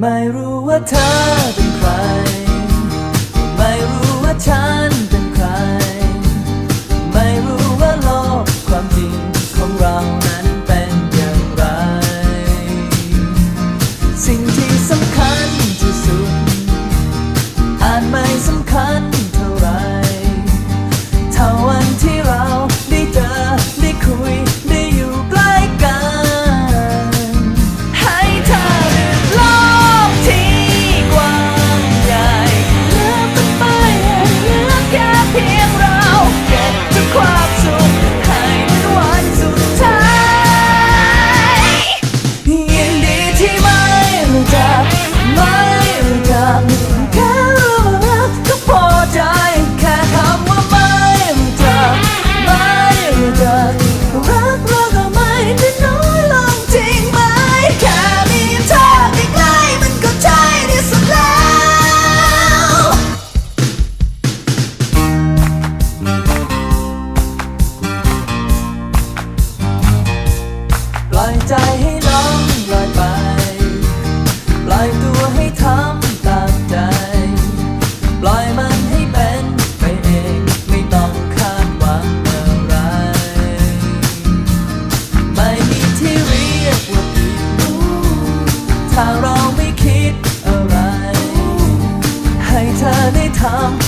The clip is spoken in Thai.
ไม่รู้ว่าเธอเป็นใคร ไม่รู้ว่าฉันเป็น come.